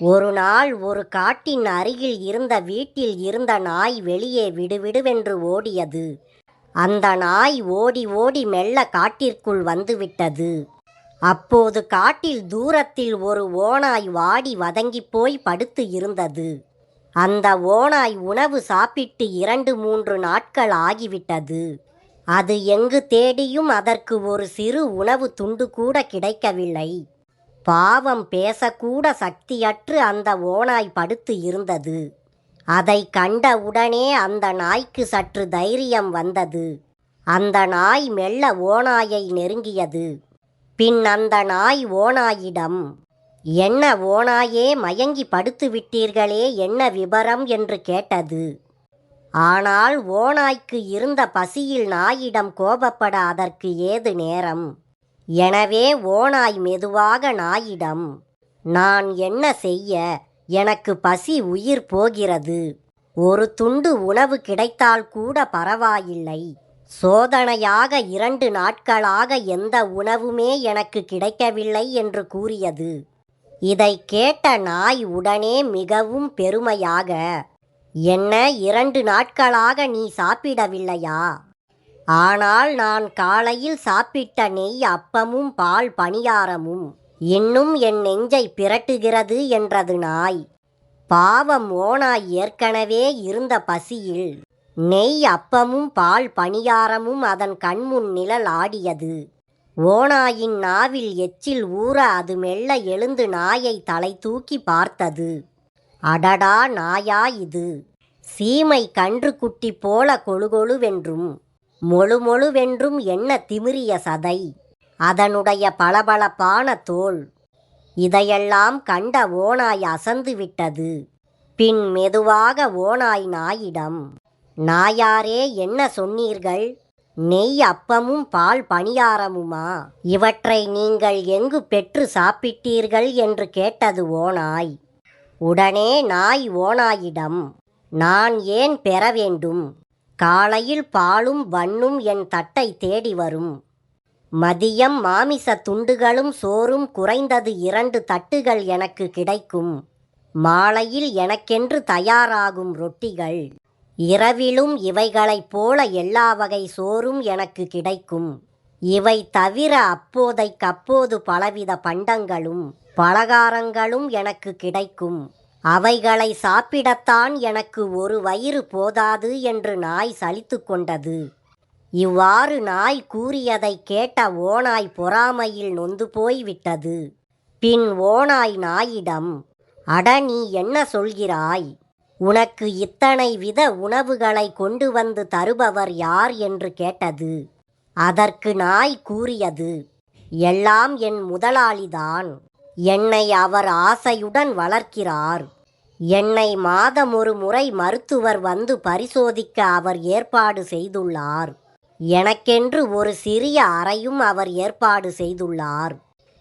ஒரு நாள் ஒரு காட்டின் அருகில் இருந்த வீட்டில் இருந்த நாய் வெளியே விடுவிடுவென்று ஓடியது. அந்த நாய் ஓடி ஓடி மெல்ல காட்டிற்குள் வந்துவிட்டது அப்போது காட்டில் தூரத்தில் ஒரு ஓனாய் வாடி வதங்கிப் போய் படுத்து இருந்தது. அந்த ஓனாய் உணவு சாப்பிட்டு இரண்டு மூன்று நாட்கள் ஆகிவிட்டது. அது எங்கு தேடியும் அதற்கு ஒரு சிறு உணவு துண்டு கூட கிடைக்கவில்லை. பாவம் பேசக்கூட சக்தியற்று அந்த ஓநாய் படுத்து இருந்தது. அதை கண்ட உடனே அந்த நாய்க்கு சற்று தைரியம் வந்தது. அந்த நாய் மெல்ல ஓநாயை நெருங்கியது. பின் அந்த நாய் ஓநாயிடம் என்ன ஓநாயே மயங்கி படுத்து விட்டீர்களே என்ன விபரம்? என்று கேட்டது. ஆனால் ஓநாய்க்கு இருந்த பசியில் நாயிடம் கோபப்பட அதற்கு ஏது நேரம்? எனவே ஓநாய் மெதுவாக நாயிடம் நான் என்ன செய்ய? எனக்கு பசி உயிர் போகிறது. ஒரு துண்டு உணவு கிடைத்தால் கூட பரவாயில்லை. சோதனையாக இரண்டு நாட்களாக எந்த உணவுமே எனக்கு கிடைக்கவில்லை என்று கூறியது. இதை கேட்ட நாய் உடனே மிகவும் பெருமையாக என்ன இரண்டு நாட்களாக நீ சாப்பிடவில்லையா? ஆனால் நான் காலையில் சாப்பிட்ட நெய் அப்பமும் பால் பணியாரமும் இன்னும் என் நெஞ்சை பிரட்டுகிறது என்றது நாய். பாவம் ஓனாய் ஏற்கனவே இருந்த பசியில் நெய் அப்பமும் பால் பணியாரமும் அதன் கண்முன் நிழல் ஆடியது. ஓனாயின் நாவில் எச்சில் ஊற அது மெல்ல எழுந்து நாயை தலை தூக்கி பார்த்தது. அடடா நாயா இது. சீமை கன்று குட்டி போல கொழுகொழுவென்றும் மொழுமொழுவென்றும் என்ன திமிரிய சதை? அதனுடைய பளபளப்பான தோல். இதையெல்லாம் கண்ட ஓநாய் அசந்து விட்டது. பின் மெதுவாக ஓநாய் நாயிடம் நாயாரே என்ன சொன்னீர்கள்? நெய் அப்பமும் பால் பணியாரமுமா? இவற்றை நீங்கள் எங்கு பெற்று சாப்பிட்டீர்கள்? என்று கேட்டது ஓநாய். உடனே நாய் ஓநாயிடம் நான் ஏன் பெற வேண்டும்? காலையில் பாலும் வண்ணும் என் தட்டை தேடி வரும். மதியம் மாமிச துண்டுகளும் சோறும் குறைந்தது இரண்டு தட்டுகள் எனக்கு கிடைக்கும். மாலையில் எனக்கென்று தயாராகும் ரொட்டிகள். இரவிலும் இவைகளைப் போல எல்லா வகை சோறும் எனக்கு கிடைக்கும். இவை தவிர அப்போதைக்கப்போது பலவித பண்டங்களும் பலகாரங்களும் எனக்கு கிடைக்கும். அவைகளை சாப்பிடத்தான் எனக்கு ஒரு வயிறு போதாது என்று நாய் சலித்து கொண்டது. இவ்வாறு நாய் கூறியதை கேட்ட ஓநாய் பொறாமையில் நொந்து போய்விட்டது. பின் ஓநாய் நாயிடம் அட நீ என்ன சொல்கிறாய்? உனக்கு இத்தனை வித உணவுகளை கொண்டு வந்து தருபவர் யார்? என்று கேட்டது. அதற்கு நாய் கூறியது எல்லாம் என் முதலாளிதான். என்னை அவர் ஆசையுடன் வளர்க்கிறார். என்னை மாதம் ஒரு முறை மருத்துவர் வந்து பரிசோதிக்க அவர் ஏற்பாடு செய்துள்ளார். எனக்கென்று ஒரு சிறிய அறையும் அவர் ஏற்பாடு செய்துள்ளார்.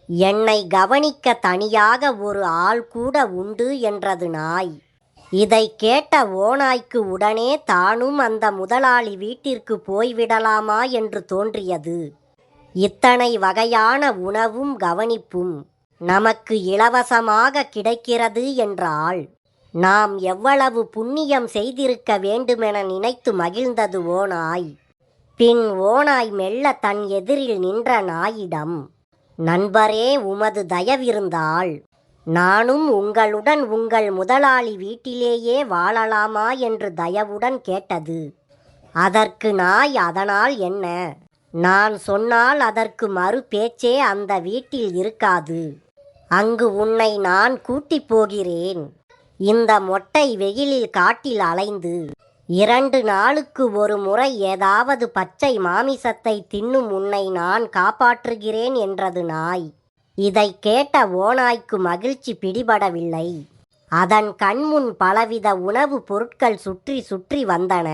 என்னை கவனிக்க தனியாக ஒரு ஆள் கூட உண்டு என்றது நாய். இதை கேட்ட ஓநாய்க்கு உடனே தானும் அந்த முதலாளி வீட்டிற்கு போய்விடலாமா என்று தோன்றியது. இத்தனை வகையான உணவும் கவனிப்பும் நமக்கு இலவசமாக கிடைக்கிறது என்றால் நாம் எவ்வளவு புண்ணியம் செய்திருக்க வேண்டுமென நினைத்து மகிழ்ந்தது ஓநாய். பின் ஓநாய் மெல்ல தன் எதிரில் நின்ற நாயிடம் நண்பரே உமது தயவிருந்தால் நானும் உங்களுடன் உங்கள் முதலாளி வீட்டிலேயே வாழலாமா? என்று தயவுடன் கேட்டது. அதற்கு நாய் அதனால் என்ன? நான் சொன்னால் அதற்கு மறு பேச்சே அந்த வீட்டில் இருக்காது. அங்கு உன்னை நான் கூட்டிப் போகிறேன். இந்த மொட்டை வெயிலில் காட்டில் அலைந்து இரண்டு நாளுக்கு ஒரு முறை ஏதாவது பச்சை மாமிசத்தை தின்னும் உன்னை நான் காப்பாற்றுகிறேன் என்றது நாய். இதை கேட்ட ஓநாய்க்கு மகிழ்ச்சி பிடிபடவில்லை. அதன் கண்முன் பலவித உணவுப் பொருட்கள் சுற்றி சுற்றி வந்தன.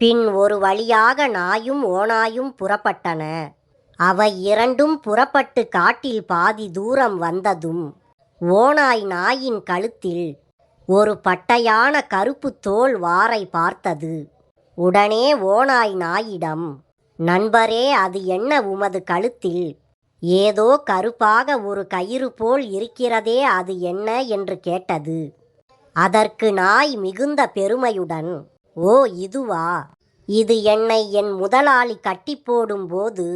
பின் ஒரு வழியாக நாயும் ஓநாயும் புறப்பட்டன. அவை இரண்டும் புறப்பட்டு காட்டில் பாதி தூரம் வந்ததும் ஓநாய் நாயின் கழுத்தில் ஒரு பட்டையான கருப்பு தோல் வாரை பார்த்தது. உடனே ஓநாய் நாயிடம் நண்பரே அது என்ன உமது கழுத்தில்? ஏதோ கருப்பாக ஒரு கயிறு போல் இருக்கிறதே அது என்ன? என்று கேட்டது. அதற்கு நாய் மிகுந்த பெருமையுடன் ஓ இதுவா? இது என்னை என் முதலாளி கட்டி போடும்போது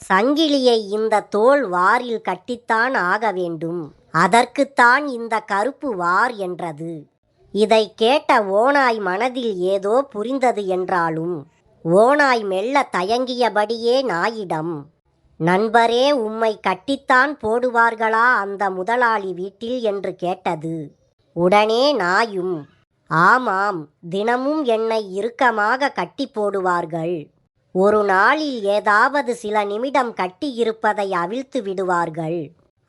சங்கிலியை இந்த தோல் வாரில் கட்டித்தான் ஆக வேண்டும். அதற்குத்தான் இந்த கருப்பு வார் என்றது. இதை கேட்ட ஓநாய் மனதில் ஏதோ புரிந்தது என்றாலும் ஓநாய் மெல்ல தயங்கியபடியே நாயிடம் நண்பரே உம்மை கட்டித்தான் போடுவார்களா அந்த முதலாளி வீட்டில்? என்று கேட்டது. உடனே நாயும் ஆமாம் தினமும் என்னை இறுக்கமாக கட்டி போடுவார்கள். ஒரு நாளில் ஏதாவது சில நிமிடம் கட்டியிருப்பதை அவிழ்த்து விடுவார்கள்.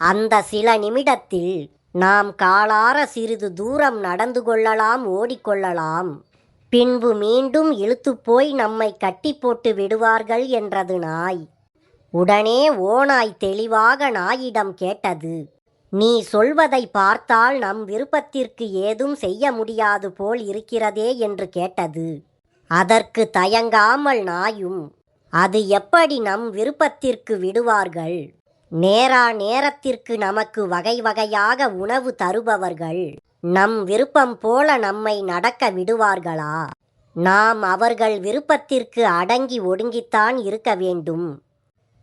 அந்த சில நிமிடத்தில் நாம் காலார சிறிது தூரம் நடந்து கொள்ளலாம் ஓடிக்கொள்ளலாம். பின்பு மீண்டும் இழுத்து போய் நம்மை கட்டி போட்டு விடுவார்கள் என்றது நாய். உடனே ஓநாய் தெளிவாக நாயிடம் கேட்டது நீ சொல்வதை பார்த்தால் நம் விருப்பத்திற்கு ஏதும் செய்ய முடியாது போல் இருக்கிறதே என்று கேட்டது. அதற்கு தயங்காமல் நாயும் அது எப்படி நம் விருப்பத்திற்கு விடுவார்கள்? நேரா நேரத்திற்கு நமக்கு வகை வகையாக உணவு தருபவர்கள் நம் விருப்பம் போல நம்மை நடக்க விடுவார்களா? நாம் அவர்கள் விருப்பத்திற்கு அடங்கி ஒடுங்கித்தான் இருக்க வேண்டும்.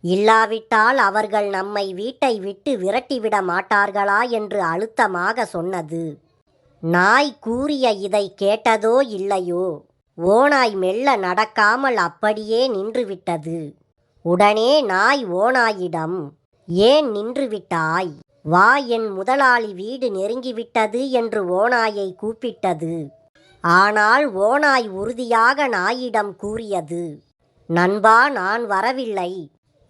இல்லாவிட்டால் அவர்கள் நம்மை வீட்டை விட்டு விரட்டிவிட மாட்டார்களா என்று அழுத்தமாக சொன்னது. நாய் கூறிய இதை கேட்டதோ இல்லையோ? ஓநாய் மெல்ல நடக்காமல் அப்படியே நின்றுவிட்டது. உடனே நாய் ஓநாயிடம் ஏன் நின்றுவிட்டாய்? வா என் முதலாளி வீடு நெருங்கிவிட்டது என்று ஓநாயை கூப்பிட்டது. ஆனால் ஓநாய் உறுதியாக நாயிடம் கூறியது நண்பா நான் வரவில்லை.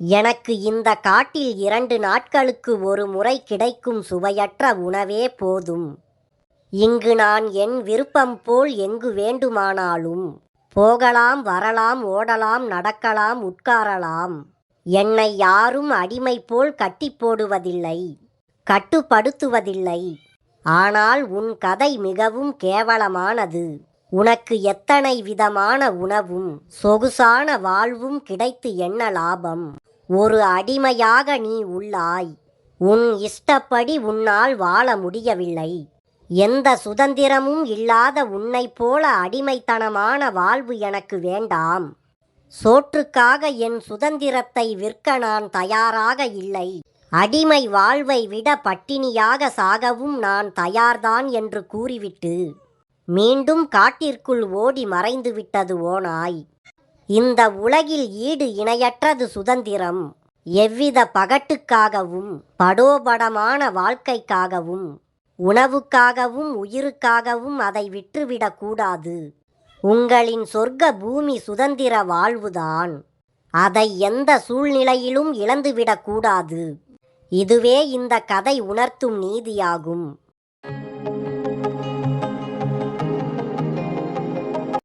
எனக்கு இந்த காட்டில் இரண்டு நாட்களுக்கு ஒரு முறை கிடைக்கும் சுவையற்ற உணவே போதும். இங்கு நான் என் விருப்பம் போல் எங்கு வேண்டுமானாலும் போகலாம் வரலாம் ஓடலாம் நடக்கலாம் உட்காரலாம். என்னை யாரும் அடிமை போல் கட்டி போடுவதில்லை கட்டுப்படுத்துவதில்லை. ஆனால் உன் கதை மிகவும் கேவலமானது. உனக்கு எத்தனை விதமான உணவும் சொகுசான வாழ்வும் கிடைத்து என்ன லாபம்? ஒரு அடிமையாக நீ உள்ளாய். உன் இஷ்டப்படி உன்னால் வாழ முடியவில்லை. எந்த சுதந்திரமும் இல்லாத உன்னைப் போல அடிமைத்தனமான வாழ்வு எனக்கு வேண்டாம். சோற்றுக்காக என் சுதந்திரத்தை விற்க நான் தயாராக இல்லை. அடிமை வாழ்வை விட பட்டினியாக சாகவும் நான் தயார்தான் என்று கூறிவிட்டு மீண்டும் காட்டிற்குள் ஓடி மறைந்து விட்டது ஓனாய் இந்த உலகில் ஈடு இணையற்றது சுதந்திரம். எவ்வித பகட்டுக்காகவும் படோபடமான வாழ்க்கைக்காகவும் உணவுக்காகவும் உயிருக்காகவும் அதை விற்றுவிடக்கூடாது உங்களின் சொர்க்க பூமி சுதந்திர வாழ்வுதான். அதை எந்த சூழ்நிலையிலும் இழந்துவிடக்கூடாது இதுவே இந்த கதை உணர்த்தும் நீதியாகும்.